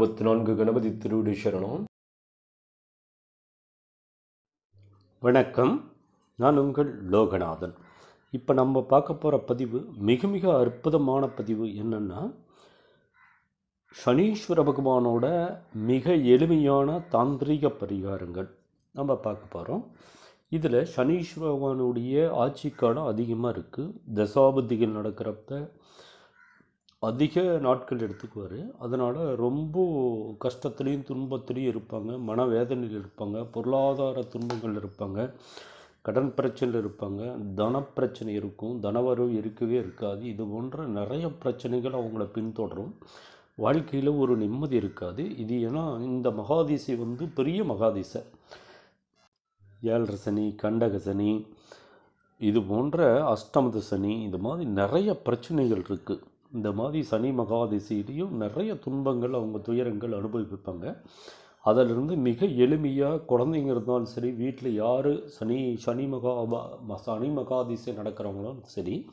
அறுபத்தி நான்கு கணபதி திருவிடி சரணம். வணக்கம். நான் உங்கள் லோகநாதன். இப்போ நம்ம பார்க்க போகிற பதிவு மிக மிக அற்புதமான பதிவு என்னென்னா சனீஸ்வர பகவானோட மிக எளிமையான தாந்திரிக பரிகாரங்கள் நம்ம பார்க்க போகிறோம் இதில் சனீஸ்வர பகவானுடைய ஆட்சி காலம் அதிகமாக இருக்குது தசாபதிகள் நடக்கிறப்ப அதிக நாட்கள் எடுத்துக்குவார். அதனால் ரொம்ப கஷ்டத்துலேயும் துன்பத்துலேயும் இருப்பாங்க. மனவேதனையில் இருப்பாங்க. பொருளாதார துன்பங்கள் இருப்பாங்க. கடன் பிரச்சனையில் இருப்பாங்க. தன பிரச்சனை இருக்கும். தனவரவு இருக்கவே இருக்காது. இது போன்ற நிறைய பிரச்சனைகள் அவங்கள பின்தொடரும். வாழ்க்கையில் ஒரு நிம்மதி இருக்காது. இது ஏன்னா இந்த மகாதிசை வந்து பெரிய மகாதிசை. ஏழரை சனி கண்டக சனி இது போன்ற அஷ்டமத சனி இது மாதிரி நிறைய பிரச்சனைகள் இருக்குது இந்த மாதிரி சனி மகாதிசையிலையும் நிறைய துன்பங்கள் அவங்க துயரங்கள் அனுபவிப்பாங்க. அதிலிருந்து மிக எளிமையாக குழந்தைங்க இருந்தாலும் சரி வீட்டில் யார் சனி சனி மகா ம- சனி மகாதிசை நடக்கிறவங்களும் சரி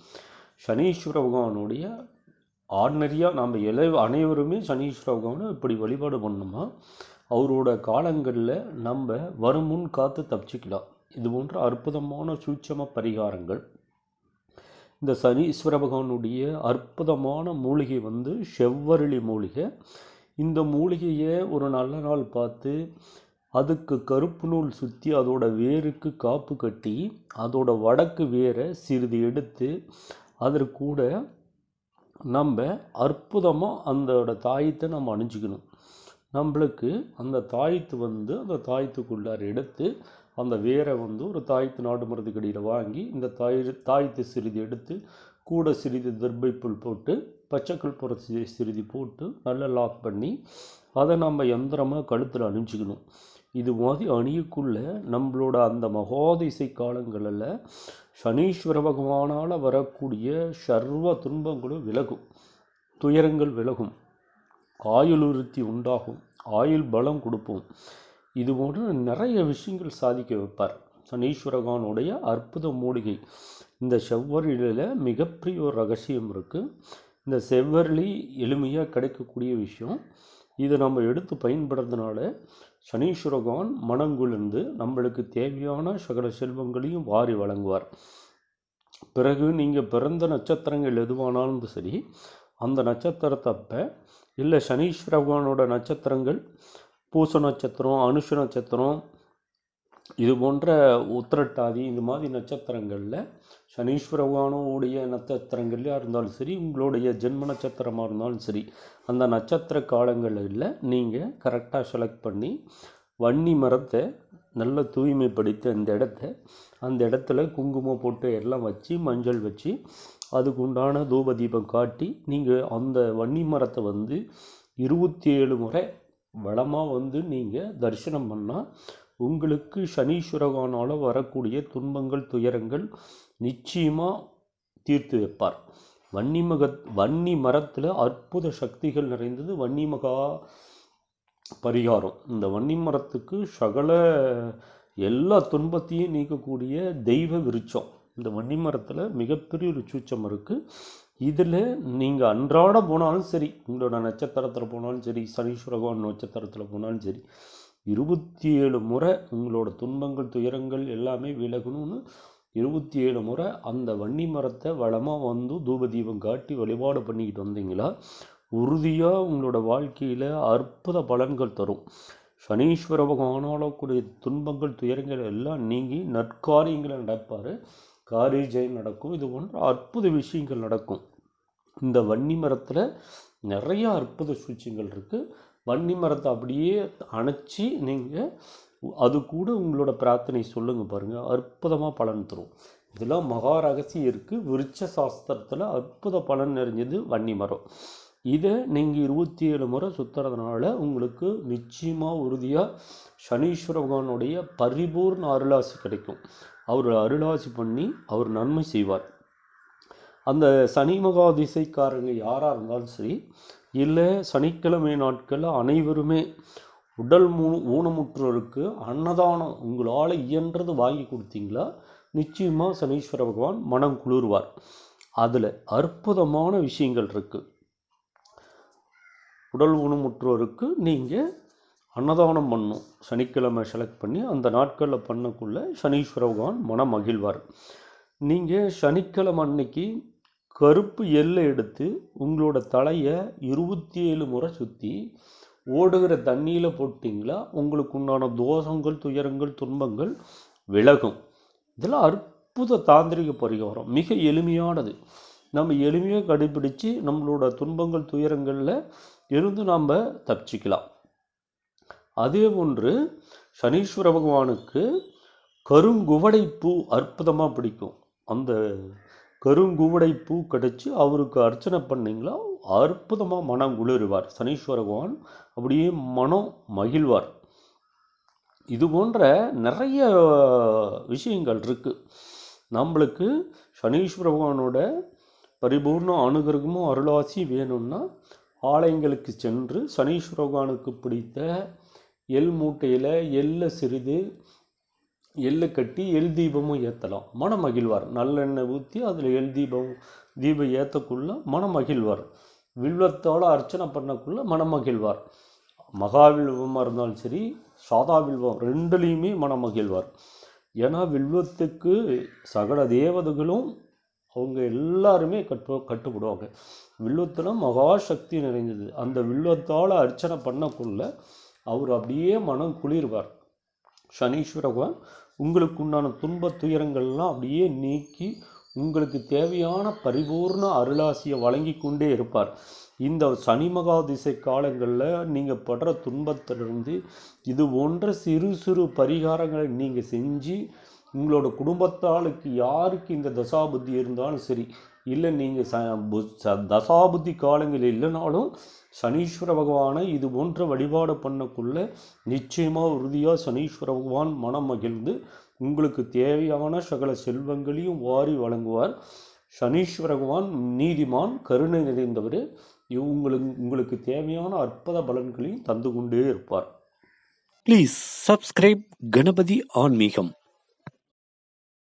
சனீஸ்வர பகவானுடைய ஆர்டினரியாக நாம் எலை அனைவருமே சனீஸ்வர பகவானை இப்படி வழிபாடு பண்ணோமா? அவரோட காலங்களில் நம்ம வருமுன் காத்து தப்பிச்சிக்கலாம். இது போன்ற அற்புதமான சூட்சம பரிகாரங்கள். இந்த சனீஸ்வர பகவானுடைய அற்புதமான மூலிகை வந்து செவ்வரளி மூலிகை. இந்த மூலிகையை ஒரு நல்ல நாள் பார்த்து அதுக்கு கருப்பு நூல் சுற்றி அதோட வேருக்கு காப்பு கட்டி அதோட வடக்கு வேரை சிறிது எடுத்து அதற்கூட நம்ம அற்புதமாக அந்தோட தாயத்தை நம்ம அணிஞ்சிக்கணும். நம்மளுக்கு அந்த தாயத்து வந்து அந்த தாயத்துக்குள்ளார் எடுத்து அந்த வேரை வந்து ஒரு தாயத்து நாடு மருந்துக்கடியில் கடையில் வாங்கி இந்த தாய் தாயத்தை சிறிது எடுத்து கூட சிறிது தர்பை புல் போட்டு பச்சைக்கல் புற சிறிது போட்டு நல்லா லாக் பண்ணி அதை நம்ம எந்திரமாக கழுத்தில் அணிஞ்சிக்கணும். இது மாதிரி அணியக்குள்ளே நம்மளோட அந்த மகோதிசை காலங்களில் சனீஸ்வர பகவானால் வரக்கூடிய சர்வ துன்பங்களும் விலகும். துயரங்கள் விலகும். ஆயுள் உறுத்தி உண்டாகும். ஆயுள் பலம் கொடுப்போம். இது போன்று நிறைய விஷயங்கள் சாதிக்க வைப்பார். சனீஸ்வரகானுடைய அற்புத மூலிகை. இந்த செவ்வரில மிகப்பெரிய ஒரு ரகசியம் இருக்குது இந்த செவ்வரளி எளிமையாக கிடைக்கக்கூடிய விஷயம். இதை நம்ம எடுத்து பயன்படுறதுனால சனீஸ்வரகான் மனங்குளிர்ந்து நம்மளுக்கு தேவையான சகல செல்வங்களையும் வாரி வழங்குவார். பிறகு நீங்கள் பிறந்த நட்சத்திரங்கள் எதுவானாலும் சரி அந்த நட்சத்திரத்தப்ப இல்லை சனீஸ்வரகானோட நட்சத்திரங்கள் பூச நட்சத்திரம் அனுஷ நட்சத்திரம் இது போன்ற உத்திரட்டாதி இந்த மாதிரி நட்சத்திரங்களில் சனீஸ்வர பகவானுடைய நட்சத்திரங்கள்லையாக இருந்தாலும் சரி உங்களுடைய ஜென்ம நட்சத்திரமாக இருந்தாலும் சரி அந்த நட்சத்திர காலங்களில் நீங்கள் கரெக்டாக செலக்ட் பண்ணி வன்னி மரத்தை நல்ல தூய்மைப்படுத்தி அந்த இடத்த அந்த இடத்துல குங்குமம் போட்டு எல்லாம் வச்சு மஞ்சள் வச்சு அதுக்கு உண்டான தூப தீபம் காட்டி நீங்கள் அந்த வன்னி மரத்தை வந்து இருபத்தி ஏழு முறை வளமாக வந்து நீங்கள் தரிசனம் பண்ணால் உங்களுக்கு சனீஸ்வரகானால் வரக்கூடிய துன்பங்கள் துயரங்கள் நிச்சயமாக தீர்த்து வைப்பார். வன்னிமக வன்னி மரத்தில் அற்புத சக்திகள் நிறைந்தது வன்னிமகா பரிகாரம். இந்த வன்னி மரத்துக்கு சகல எல்லா துன்பத்தையும் நீக்கக்கூடிய தெய்வ விருட்சம். இந்த வன்னி மரத்தில் மிகப்பெரிய ஒரு சூச்சம் இருக்குது இதில் நீங்கள் அன்றாட போனாலும் சரி உங்களோட நட்சத்திரத்தில் போனாலும் சரி சனீஸ்வர பகவான் நட்சத்திரத்தில் போனாலும் சரி இருபத்தி ஏழு முறை உங்களோட துன்பங்கள் துயரங்கள் எல்லாமே விலகணும்னு இருபத்தி ஏழு முறை அந்த வன்னி மரத்தை வளமாக வந்து தூப தீபம் காட்டி வழிபாடு பண்ணிக்கிட்டு வந்தீங்களா? உறுதியாக உங்களோட வாழ்க்கையில் அற்புத பலன்கள் தரும். சனீஸ்வர பகவானால் கூடிய துன்பங்கள் துயரங்கள் எல்லாம் நீங்கி நற்காரியங்களை நடப்பார். காரிய நடக்கும். இது போன்ற அற்புத விஷயங்கள் நடக்கும். இந்த வன்னி மரத்தில் நிறைய அற்புத சூழ்ச்சிகள் இருக்குது வன்னி மரத்தை அப்படியே அணைச்சி நீங்கள் அது கூட உங்களோட பிரார்த்தனை சொல்லுங்கள் பாருங்கள் அற்புதமாக பலன் தரும். இதெல்லாம் மகா ரகசியம் இருக்குது விருட்ச சாஸ்திரத்தில் அற்புத பலன் நிறைஞ்சது வன்னி மரம். இதை நீங்கள் இருபத்தி ஏழு முறை சுற்றுறதுனால உங்களுக்கு நிச்சயமாக உறுதியாக சனீஸ்வர பகவானுடைய பரிபூர்ண அருளாசி கிடைக்கும். அவர் அருளாசி பண்ணி அவர் நன்மை செய்வார். அந்த சனி மகா திசைக்காரங்க யாராக இருந்தாலும் சரி இல்லை சனிக்கிழமை நாட்களில் அனைவருமே உடல் மூ ஊனமுற்றோருக்கு அன்னதானம் உங்களால் இயன்றது வாங்கி கொடுத்தீங்களா நிச்சயமாக சனீஸ்வர பகவான் மனம் குளிர்வார். அதில் அற்புதமான விஷயங்கள் இருக்குது உடல் ஊனமுற்றோருக்கு நீங்கள் அன்னதானம் பண்ணும். சனிக்கிழமை செலக்ட் பண்ணி அந்த நாட்களில் பண்ணக்குள்ளே சனீஸ்வர பகவான் மனம் மகிழ்வார் நீங்கள் சனிக்கிழமை அன்னைக்கு கருப்பு எல்லை எடுத்து உங்களோட தலையை இருபத்தி ஏழு முறை சுற்றி ஓடுகிற தண்ணியில் போட்டிங்களா? உங்களுக்கு உண்டான தோஷங்கள் துயரங்கள் துன்பங்கள் விலகும். இதெல்லாம் அற்புத தாந்திரிக பரிகாரம். மிக எளிமையானது. நம்ம எளிமையாக கடைபிடித்து நம்மளோட துன்பங்கள் துயரங்களில் இருந்து நாம் தப்பிச்சிக்கலாம். அதே போன்று சனீஸ்வர பகவானுக்கு கருங்குவடை பூ அற்புதமாக பிடிக்கும். அந்த கருங்குவடை பூ கிடச்சி அவருக்கு அர்ச்சனை பண்ணிங்களா? அற்புதமாக மனம் குளிருவார். சனீஸ்வர பகவான் அப்படியே மனம் மகிழ்வார். இது போன்ற நிறைய விஷயங்கள் இருக்குது நம்மளுக்கு சனீஸ்வர பகவானோட பரிபூர்ண அனுகிரகமும் அருளாசி வேணும்னா ஆலயங்களுக்கு சென்று சனீஸ்வர பகவானுக்கு பிடித்த எள் மூட்டையில் எள்ளை சிறிது எள்ளை கட்டி எள் தீபமும் ஏற்றலாம் மன மகிழ்வார் நல்லெண்ணெய் ஊற்றி அதில் எள் தீபம் தீபம் ஏற்றக்குள்ள மன மகிழ்வார் வில்வத்தோட அர்ச்சனை பண்ணக்குள்ள மன மகிழ்வார் மகாவில்வமாக இருந்தாலும் சரி சாதா வில்வம் ரெண்டுலேயுமே மன மகிழ்வார் ஏன்னா வில்வத்துக்கு சகல தேவதைகளும் அவங்க எல்லாருமே கட்டு கட்டுப்படுவாங்க. வில்வத்தில் மகாசக்தி நிறைஞ்சது அந்த வில்வத்தால் அர்ச்சனை பண்ணக்குள்ள அவர் அப்படியே மனம் குளிர்வார். சனீஸ்வர பகவான் உங்களுக்கு உண்டான துன்ப துயரங்கள்லாம் அப்படியே நீக்கி உங்களுக்கு தேவையான பரிபூர்ண அருளாசியை வழங்கி கொண்டே இருப்பார். இந்த சனி மகாதிசை காலங்களில் நீங்கள் படுற துன்பத்திலிருந்து இது போன்ற சிறு சிறு பரிகாரங்களை நீங்கள் செஞ்சு உங்களோட குடும்பத்தாளுக்கு யாருக்கு இந்த தசாபுத்தி இருந்தாலும் சரி இல்லை நீங்கள் ச ச- தசாபுத்தி காலங்கள் இல்லைனாலும் சனீஸ்வர பகவானை இது போன்ற வழிபாடு பண்ணக்குள்ள நிச்சயமாக உறுதியாக சனீஸ்வர பகவான் மனம் மகிழ்ந்து உங்களுக்கு தேவையான சகல செல்வங்களையும் வாரி வழங்குவார். சனீஸ்வர பகவான் நீதிமான் கருணை நிறைந்தவர். உங்களுக்கு உங்களுக்கு தேவையான அற்புத பலன்களையும் தந்து கொண்டே இருப்பார். ப்ளீஸ் சப்ஸ்கிரைப் கணபதி ஆன்மீகம்